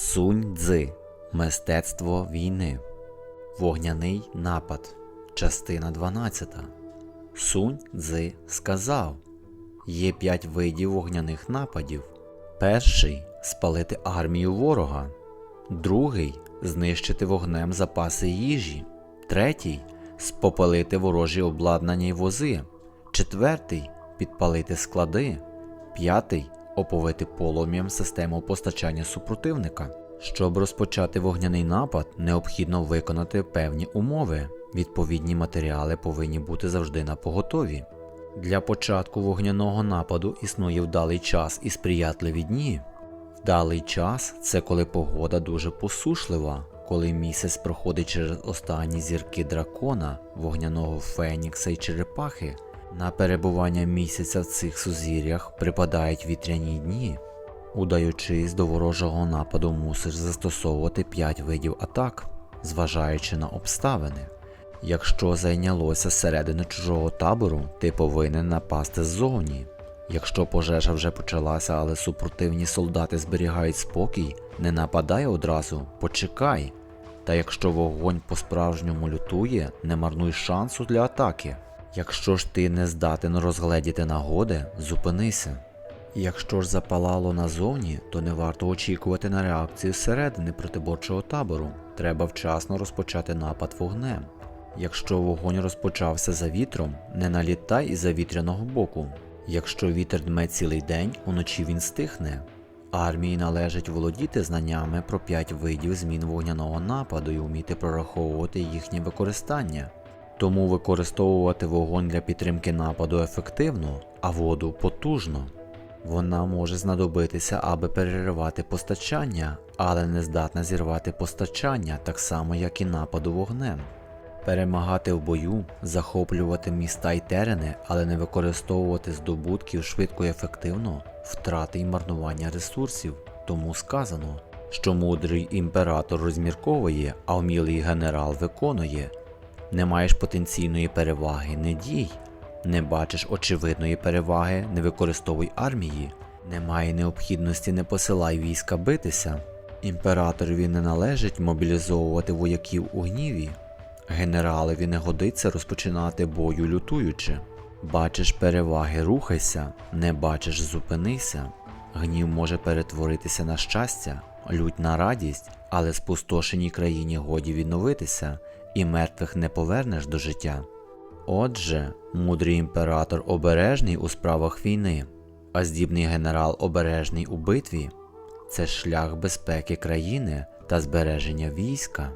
Сунь Цзи Мистецтво війни. Вогняний напад. Частина 12. Сунь Цзи сказав: Є п'ять видів вогняних нападів. Перший спалити армію ворога. Другий знищити вогнем запаси їжі. Третій спопалити ворожі обладнання й вози. Четвертий підпалити склади. П'ятий оповити полум'ям систему постачання супротивника. Щоб розпочати вогняний напад, необхідно виконати певні умови. Відповідні матеріали повинні бути завжди на поготові. Для початку вогняного нападу існує вдалий час і сприятливі дні. Вдалий час це коли погода дуже посушлива, коли місяць проходить через останні зірки дракона, вогняного фенікса й черепахи. На перебування місяця в цих сузір'ях припадають вітряні дні. Удаючись до ворожого нападу, мусиш застосовувати 5 видів атак, зважаючи на обставини. Якщо зайнялося зсередини чужого табору, ти повинен напасти ззовні. Якщо пожежа вже почалася, але супротивні солдати зберігають спокій, не нападай одразу, почекай. Та якщо вогонь по-справжньому лютує, не марнуй шансу для атаки. Якщо ж ти не здатен розгледіти нагоди, зупинися. Якщо ж запалало назовні, то не варто очікувати на реакцію зсередини протиборчого табору. Треба вчасно розпочати напад вогнем. Якщо вогонь розпочався за вітром, не налітай із завітряного боку. Якщо вітер дме цілий день, уночі він стихне. Армії належить володіти знаннями про п'ять видів змін вогняного нападу і вміти прораховувати їхнє використання. Тому використовувати вогонь для підтримки нападу ефективно, а воду потужно. Вона може знадобитися, аби переривати постачання, але не здатна зірвати постачання, так само як і нападу вогнем. Перемагати в бою, захоплювати міста й терени, але не використовувати здобутків швидко і ефективно, втрати й марнування ресурсів. Тому сказано, що мудрий імператор розмірковує, а вмілий генерал виконує. Не маєш потенційної переваги, не дій. Не бачиш очевидної переваги, не використовуй армії. Немає необхідності, не посилай війська битися. Імператорові не належить мобілізовувати вояків у гніві. Генералові не годиться розпочинати бою лютуючи. Бачиш переваги, рухайся, не бачиш, зупинися. Гнів може перетворитися на щастя, лють на радість, але спустошеній країні годі відновитися, і мертвих не повернеш до життя. Отже, мудрий імператор обережний у справах війни, а здібний генерал обережний у битві це шлях безпеки країни та збереження війська.